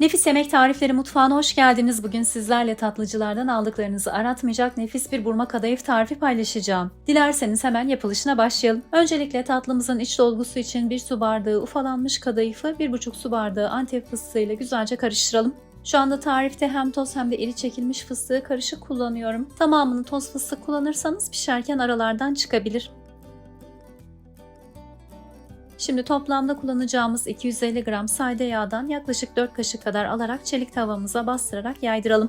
Nefis Yemek Tarifleri Mutfağı'na hoş geldiniz. Bugün sizlerle tatlıcılardan aldıklarınızı aratmayacak nefis bir burma kadayıf tarifi paylaşacağım. Dilerseniz hemen yapılışına başlayalım. Öncelikle tatlımızın iç dolgusu için 1 su bardağı ufalanmış kadayıfı 1,5 su bardağı antep fıstığı ile güzelce karıştıralım. Şu anda tarifte hem toz hem de iri çekilmiş fıstığı karışık kullanıyorum. Tamamını toz fıstık kullanırsanız pişerken aralardan çıkabilir. Şimdi toplamda kullanacağımız 250 gram sade yağdan yaklaşık 4 kaşık kadar alarak çelik tavamıza bastırarak yaydıralım.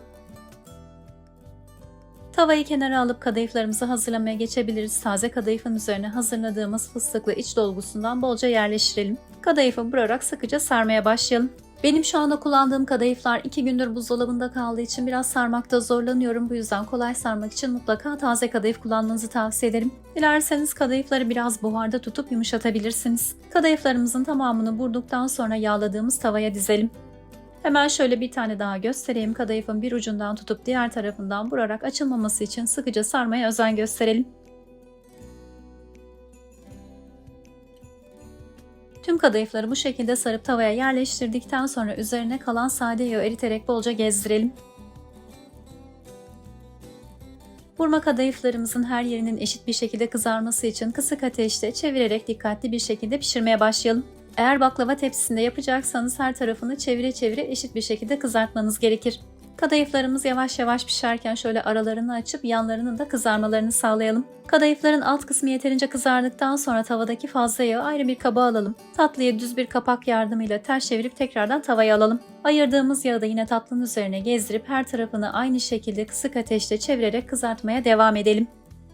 Tavayı kenara alıp kadayıflarımızı hazırlamaya geçebiliriz. Taze kadayıfın üzerine hazırladığımız fıstıklı iç dolgusundan bolca yerleştirelim. Kadayıfı vurarak sıkıca sarmaya başlayalım. Benim şu anda kullandığım kadayıflar 2 gündür buzdolabında kaldığı için biraz sarmakta zorlanıyorum. Bu yüzden kolay sarmak için mutlaka taze kadayıf kullanmanızı tavsiye ederim. Dilerseniz kadayıfları biraz buharda tutup yumuşatabilirsiniz. Kadayıflarımızın tamamını vurduktan sonra yağladığımız tavaya dizelim. Hemen şöyle bir tane daha göstereyim. Kadayıfın bir ucundan tutup diğer tarafından vurarak açılmaması için sıkıca sarmaya özen gösterelim. Tüm kadayıfları bu şekilde sarıp tavaya yerleştirdikten sonra üzerine kalan sade yağı eriterek bolca gezdirelim. Vurma kadayıflarımızın her yerinin eşit bir şekilde kızarması için kısık ateşte çevirerek dikkatli bir şekilde pişirmeye başlayalım. Eğer baklava tepsisinde yapacaksanız her tarafını çevire çevire eşit bir şekilde kızartmanız gerekir. Kadayıflarımız yavaş yavaş pişerken şöyle aralarını açıp yanlarının da kızarmalarını sağlayalım. Kadayıfların alt kısmı yeterince kızardıktan sonra tavadaki fazla yağı ayrı bir kaba alalım. Tatlıya düz bir kapak yardımıyla ters çevirip tekrardan tavaya alalım. Ayırdığımız yağı da yine tatlının üzerine gezdirip her tarafını aynı şekilde kısık ateşte çevirerek kızartmaya devam edelim.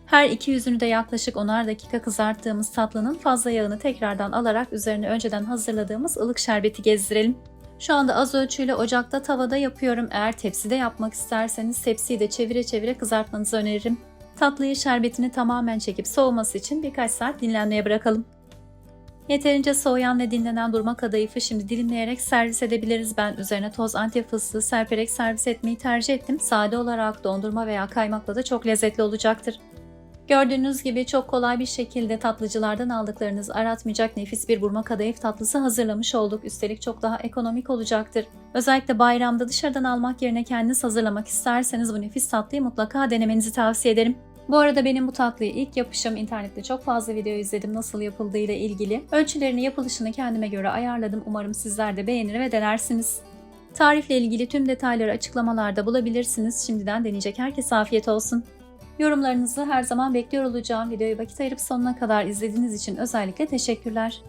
Her iki yüzünü de yaklaşık 10'ar dakika kızarttığımız tatlının fazla yağını tekrardan alarak üzerine önceden hazırladığımız ılık şerbeti gezdirelim. Şu anda az ölçüyle ocakta tavada yapıyorum. Eğer tepside yapmak isterseniz tepsiyi de çevire çevire kızartmanızı öneririm. Tatlıyı şerbetini tamamen çekip soğuması için birkaç saat dinlenmeye bırakalım. Yeterince soğuyan ve dinlenen durma kadayıfı şimdi dilimleyerek servis edebiliriz. Ben üzerine toz antep fıstığı serperek servis etmeyi tercih ettim. Sade olarak dondurma veya kaymakla da çok lezzetli olacaktır. Gördüğünüz gibi çok kolay bir şekilde tatlıcılardan aldıklarınız aratmayacak nefis bir burma kadayıf tatlısı hazırlamış olduk. Üstelik çok daha ekonomik olacaktır. Özellikle bayramda dışarıdan almak yerine kendiniz hazırlamak isterseniz bu nefis tatlıyı mutlaka denemenizi tavsiye ederim. Bu arada benim bu tatlıyı ilk yapışım internette çok fazla video izledim nasıl yapıldığı ile ilgili. Ölçülerini yapılışını kendime göre ayarladım. Umarım sizler de beğenir ve denersiniz. Tarifle ilgili tüm detayları açıklamalarda bulabilirsiniz. Şimdiden deneyecek herkese afiyet olsun. Yorumlarınızı her zaman bekliyor olacağım. Videoyu vakit ayırıp sonuna kadar izlediğiniz için özellikle teşekkürler.